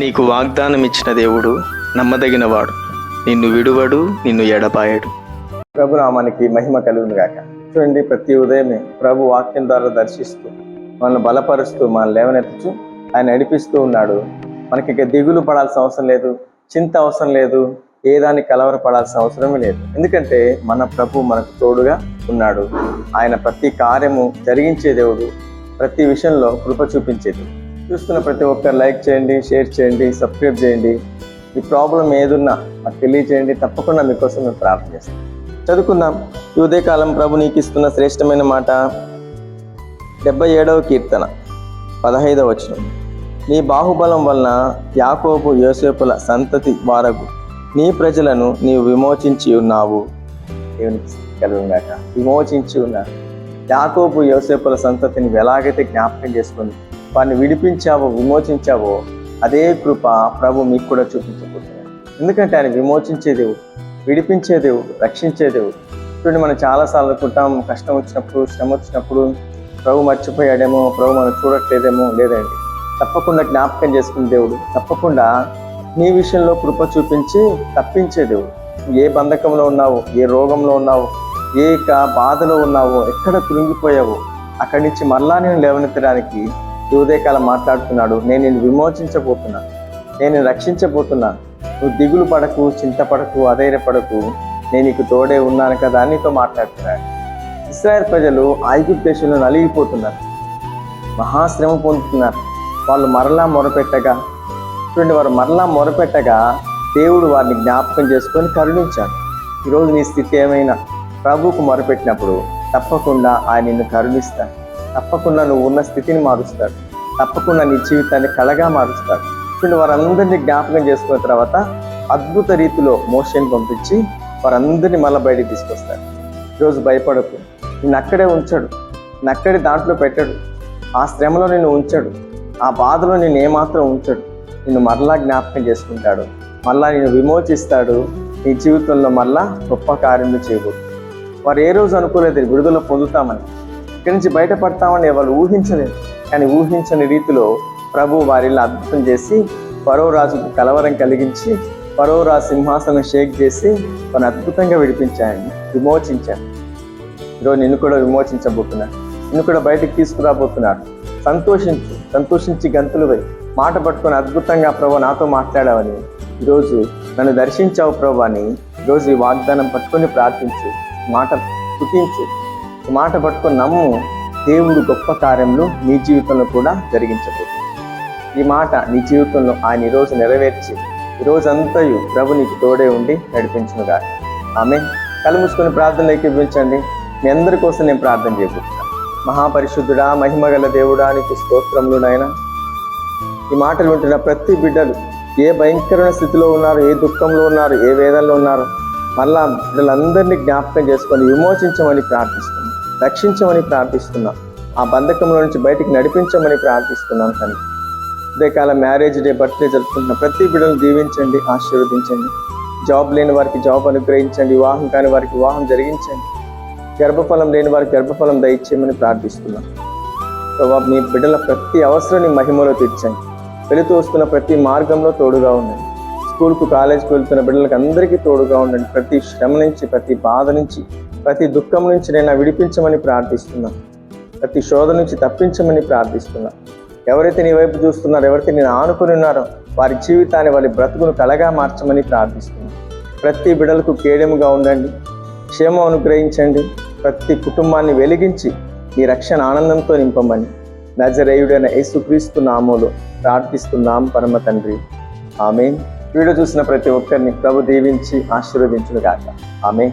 నీకు వాగ్దానం ఇచ్చిన దేవుడు నమ్మదగినవాడు. నిన్ను విడువడు నిన్ను ఎడపాయడు ప్రభు నామానికి మహిమ కలుగును గాక. చూడండి ప్రతి ఉదయమే ప్రభు వాక్యం ద్వారా దర్శిస్తూ మనల్ని బలపరుస్తూ మనల్ని లేవనెత్తుచు ఆయన నడిపిస్తూ ఉన్నాడు. మనకి ఇక దిగులు పడాల్సిన అవసరం లేదు చింత అవసరం లేదు ఏ దాన్ని కలవరపడాల్సిన అవసరమే లేదు. ఎందుకంటే మన ప్రభు మనకు తోడుగా ఉన్నాడు. ఆయన ప్రతి కార్యము జరిగించే దేవుడు ప్రతి విషయంలో కృప చూపించేది. చూస్తున్న ప్రతి ఒక్కరు లైక్ చేయండి షేర్ చేయండి సబ్స్క్రైబ్ చేయండి. ఈ ప్రాబ్లం ఏదున్నా మాకు తెలియచేయండి తప్పకుండా మీకోసం మేము ప్రార్థన చేస్తాం. చదువుకుందాం. ఈ ఉదయకాలం ప్రభు నీకు ఇస్తున్న శ్రేష్టమైన మాట. డెబ్బై ఏడవ కీర్తన పదహైదవ వచనం. నీ బాహుబలం వలన యాకోబు యోసేపుల సంతతి వారగు. నీ ప్రజలను నీవు విమోచించి ఉన్నావు. దేవునికి కలుగుగాక విమోచించి ఉన్నారు యాకోబు యోసేపుల సంతతిని ఎలాగైతే జ్ఞాపకం చేసుకుంది వారిని విడిపించావో విమోచించావో అదే కృప ప్రభు మీకు కూడా చూపించబోతున్నాడు. ఎందుకంటే ఆయన విమోచించే దేవుడు విడిపించే దేవుడు రక్షించే దేవుడు. చూడండి మనం చాలాసార్లు అనుకుంటాం కష్టం వచ్చినప్పుడు శ్రమ వచ్చినప్పుడు ప్రభు మర్చిపోయాడేమో ప్రభు మనం చూడట్లేదేమో లేదండి. తప్పకుండా జ్ఞాపకం చేసుకునే దేవుడు తప్పకుండా నీ విషయంలో కృప చూపించి తప్పించే దేవుడు. ఏ బంధకంలో ఉన్నావో ఏ రోగంలో ఉన్నావో ఏ బాధలో ఉన్నావో ఎక్కడ కృంగిపోయావో అక్కడి నుంచి మరలా నేను లేవనెత్తడానికి ఉదయకాలం మాట్లాడుతున్నాడు. నేను నిన్ను విమోచించబోతున్నాను నేను రక్షించబోతున్నాను నువ్వు దిగులు పడకు చింతపడకు అధైర్యపడకు. నేను నీకు తోడే ఉన్నాను కదా అని నీతో మాట్లాడుతున్నాడు. ఇస్రాయల్ ప్రజలు ఐగుప్తు దేశంలో నలిగిపోతున్నారు. మహాశ్రమ పొందుతున్నారు. వాళ్ళు మరలా మొరపెట్టగా చూడండి వారు మరలా మొరపెట్టగా దేవుడు వారిని జ్ఞాపకం చేసుకొని కరుణించాడు. ఈరోజు నీ స్థితి ఏమైనా? ప్రభువుకు మొరపెట్టినప్పుడు తప్పకుండా ఆయన నిన్ను కరుణిస్తాడు. తప్పకుండా నువ్వు ఉన్న స్థితిని మారుస్తాడు. తప్పకుండా నీ జీవితాన్ని కళగా మారుస్తాడు. చూడండి వారందరినీ జ్ఞాపకం చేసుకున్న తర్వాత అద్భుత రీతిలో మోషన్ పంపించి వారందరినీ మళ్ళీ బయటికి తీసుకొస్తాడు. ఈరోజు భయపడకు. నిన్ను అక్కడే ఉంచాడు. నిన్ను అక్కడే దాంట్లో పెట్టాడు. ఆ శ్రమలో నిన్ను ఉంచాడు. ఆ బాధలో నిన్ను ఏమాత్రం ఉంచాడు. నిన్ను మరలా జ్ఞాపకం చేసుకుంటాడు. మళ్ళా నిన్ను విమోచిస్తాడు. నీ జీవితంలో మళ్ళా గొప్ప కార్యములు చేయబోతుంది వారు ఏ రోజు అనుకోలేదు విడుదల పొందుతామని. ఇక్కడి నుంచి బయటపడతామని వాళ్ళు ఊహించలేదు. కానీ ఊహించని రీతిలో ప్రభు వారిని అద్భుతం చేసి పరో రాజుకు కలవరం కలిగించి పరో రాజు సింహాసనం షేక్ చేసి తను అద్భుతంగా విడిపించాయని విమోచించాను ఈరోజు నిన్ను కూడా విమోచించబోతున్నాడు నిన్ను కూడా బయటకు తీసుకురాబోతున్నాడు సంతోషించు సంతోషించి గంతులు పోయి మాట పట్టుకొని అద్భుతంగా ప్రభు నాతో మాట్లాడావని ఈరోజు నన్ను దర్శించావు ప్రభు అని ఈరోజు ఈ వాగ్దానం పట్టుకొని ప్రార్థించు. మాట పుట్టించు. మాట పట్టుకొని నమ్ము దేవుడు గొప్ప కార్యంలో నీ జీవితంలో కూడా జరిగించబోతుంది. ఈ మాట నీ జీవితంలో ఆయన ఈరోజు నెరవేర్చి ఈరోజంతయు ప్రభు నీకు తోడే ఉండి నడిపించునుగా ఆమె కలుముసుకుని ప్రార్థనలు ఏకీభవించండి మీ అందరి కోసం నేను ప్రార్థన చేయబోతున్నాను మహాపరిశుద్ధుడా మహిమగల దేవుడా నీకు స్తోత్రములు నాయన. ఈ మాటలు వింటున్న ప్రతి బిడ్డలు ఏ భయంకరమైన స్థితిలో ఉన్నారు ఏ దుఃఖంలో ఉన్నారు ఏ వేదనలో ఉన్నారు మళ్ళా బిడ్డలందరినీ జ్ఞాపకం చేసుకొని విమోచించమని ప్రార్థిస్తున్నాను రక్షించమని ప్రార్థిస్తున్నాం. ఆ బంధకంలో నుంచి బయటికి నడిపించమని ప్రార్థిస్తున్నాం తండ్రి ఉదయకాల మ్యారేజ్ డే బర్త్డే జరుపుకుంటున్న ప్రతి బిడ్డను దీవించండి ఆశీర్వదించండి. జాబ్ లేని వారికి జాబ్ అనుగ్రహించండి వివాహం కాని వారికి వివాహం జరిగించండి. గర్భఫలం లేని వారికి గర్భఫలం దయచేయమని ప్రార్థిస్తున్నాం. ప్రభావ మీ బిడ్డల ప్రతి అవసరాన్ని మహిమలో తీర్చండి. వెళుతూ వస్తున్న ప్రతి మార్గంలో తోడుగా ఉండండి. స్కూల్కు కాలేజీకి వెళ్తున్న బిడ్డలకు అందరికీ తోడుగా ఉండండి. ప్రతి శ్రమ నుంచి ప్రతి బాధ నుంచి ప్రతి దుఃఖం నుంచి నేను విడిపించమని ప్రార్థిస్తున్నాను ప్రతి శోధ నుంచి తప్పించమని ప్రార్థిస్తున్నా. ఎవరైతే నీ వైపు చూస్తున్నారో ఎవరైతే నేను ఆనుకుని ఉన్నారో వారి జీవితాన్ని వారి బ్రతుకును కలగా మార్చమని ప్రార్థిస్తున్నాను ప్రతి బిడలకు కేడెముగా ఉండండి. క్షేమం అనుగ్రహించండి. ప్రతి కుటుంబాన్ని వెలిగించి నీ రక్షణ ఆనందంతో నింపమని నజరేయుడైన యేసుక్రీస్తు నామములో ప్రార్థిస్తున్నాం పరమ తండ్రి. ఆమె వీడియో చూసిన ప్రతి ఒక్కరిని ప్రభు దీవించి ఆశీర్వదించును గాక ఆమె